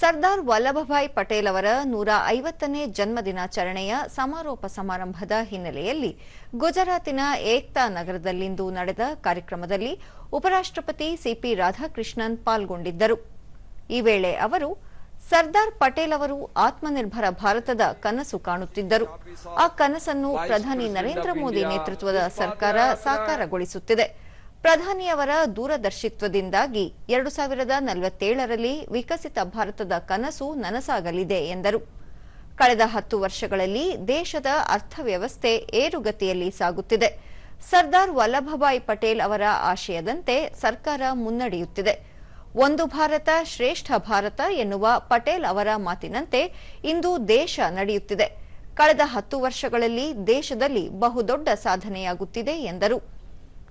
ಸರ್ದಾರ್ ವಲ್ಲಭಭಾಯ್ ಪಟೇಲ್ ಅವರ ನೂರ ಐವತ್ತನೇ ಜನ್ಮದಿನಾಚರಣೆಯ ಸಮಾರೋಪ ಸಮಾರಂಭದ ಹಿನ್ನೆಲೆಯಲ್ಲಿ ಗುಜರಾತಿನ ಏಕ್ತಾ ನಗರದಲ್ಲಿಂದು ನಡೆದ ಕಾರ್ಯಕ್ರಮದಲ್ಲಿ ಉಪರಾಷ್ಟ್ರಪತಿ ಸಿಪಿ ರಾಧಾಕೃಷ್ಣನ್ ಪಾಲ್ಗೊಂಡಿದ್ದರು. ಈ ವೇಳೆ ಅವರು, ಸರ್ದಾರ್ ಪಟೇಲ್ ಅವರು ಆತ್ಮನಿರ್ಭರ ಭಾರತದ ಕನಸು ಕಾಣುತ್ತಿದ್ದರು. ಆ ಕನಸನ್ನು ಪ್ರಧಾನಿ ನರೇಂದ್ರ ಮೋದಿ ನೇತೃತ್ವದ ಸರ್ಕಾರ ಸಾಕಾರಗೊಳಿಸುತ್ತಿದೆ. ಪ್ರಧಾನಿಯವರ ದೂರದರ್ಶಿತ್ವದಿಂದಾಗಿ ಎರಡು ಸಾವಿರದ ನಲವತ್ತೇಳರಲ್ಲಿ ವಿಕಸಿತ ಭಾರತದ ಕನಸು ನನಸಾಗಲಿದೆ ಎಂದರು. ಕಳೆದ ಹತ್ತು ವರ್ಷಗಳಲ್ಲಿ ದೇಶದ ಅರ್ಥವ್ಯವಸ್ಥೆ ಏರುಗತಿಯಲ್ಲಿ ಸಾಗುತ್ತಿದೆ. ಸರ್ದಾರ್ ವಲ್ಲಭಭಾಯ್ ಪಟೇಲ್ ಅವರ ಆಶಯದಂತೆ ಸರ್ಕಾರ ಮುನ್ನಡೆಯುತ್ತಿದೆ. ಒಂದು ಭಾರತ ಶ್ರೇಷ್ಠ ಭಾರತ ಎನ್ನುವ ಪಟೇಲ್ ಅವರ ಮಾತಿನಂತೆ ಇಂದು ದೇಶ ನಡೆಯುತ್ತಿದೆ. ಕಳೆದ ಹತ್ತು ವರ್ಷಗಳಲ್ಲಿ ದೇಶದಲ್ಲಿ ಬಹುದೊಡ್ಡ ಸಾಧನೆಯಾಗುತ್ತಿದೆ ಎಂದರು.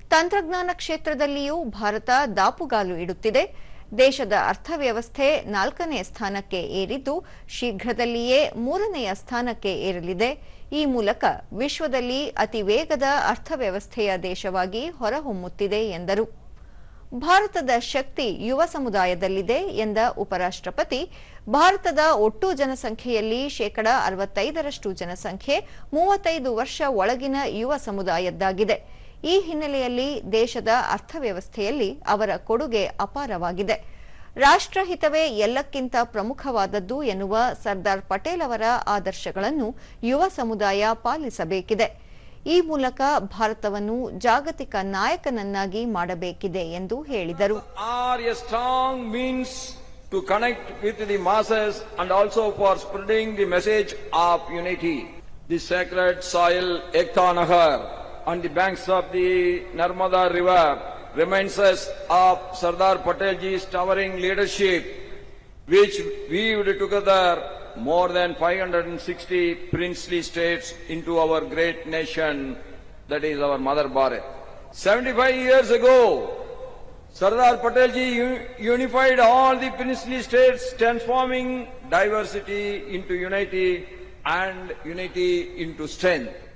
ತಂತ್ರಜ್ಞಾನ ಕ್ಷೇತ್ರದಲ್ಲಿಯೂ ಭಾರತ ದಾಪುಗಾಲು ಇಡುತ್ತಿದೆ. ದೇಶದ ಅರ್ಥವ್ಯವಸ್ಥೆ ನಾಲ್ಕನೇ ಸ್ಥಾನಕ್ಕೆ ಏರಿದ್ದು, ಶೀಘ್ರದಲ್ಲಿಯೇ ಮೂರನೆಯ ಸ್ಥಾನಕ್ಕೆ ಏರಲಿದೆ. ಈ ಮೂಲಕ ವಿಶ್ವದಲ್ಲಿ ಅತಿ ವೇಗದ ಅರ್ಥವ್ಯವಸ್ಥೆಯ ದೇಶವಾಗಿ ಹೊರಹೊಮ್ಮುತ್ತಿದೆ ಎಂದರು. ಭಾರತದ ಶಕ್ತಿ ಯುವ ಸಮುದಾಯದಲ್ಲಿದೆ ಎಂದ ಉಪರಾಷ್ಟ್ರಪತಿ, ಭಾರತದ ಒಟ್ಟು ಜನಸಂಖ್ಯೆಯಲ್ಲಿ ಶೇಕಡ ಅರವತ್ತೈದರಷ್ಟು ಜನಸಂಖ್ಯೆ ಮೂವತ್ತೈದು ವರ್ಷ ಒಳಗಿನ ಯುವ ಸಮುದಾಯದ್ದಾಗಿದೆ. ಈ ಹಿನ್ನೆಲೆಯಲ್ಲಿ ದೇಶದ ಅರ್ಥವ್ಯವಸ್ಥೆಯಲ್ಲಿ ಅವರ ಕೊಡುಗೆ ಅಪಾರವಾಗಿದೆ. ರಾಷ್ಟ್ರಹಿತವೇ ಎಲ್ಲಕ್ಕಿಂತ ಪ್ರಮುಖವಾದದ್ದು ಎನ್ನುವ ಸರ್ದಾರ್ ಪಟೇಲ್ ಅವರ ಆದರ್ಶಗಳನ್ನು ಯುವ ಸಮುದಾಯ ಪಾಲಿಸಬೇಕಿದೆ. ಈ ಮೂಲಕ ಭಾರತವನ್ನು ಜಾಗತಿಕ ನಾಯಕನನ್ನಾಗಿ ಮಾಡಬೇಕಿದೆ ಎಂದು ಹೇಳಿದರು. Are a strong means to connect with the masses and also for spreading the message of unity. The Nahar on the banks of the Narmada river reminds us of Sardar Patelji's towering leadership which weaved together more than 560 princely states into our great nation, that is our mother Bharat. 75 years ago, Sardar Patelji unified all the princely states, transforming diversity into unity and unity into strength.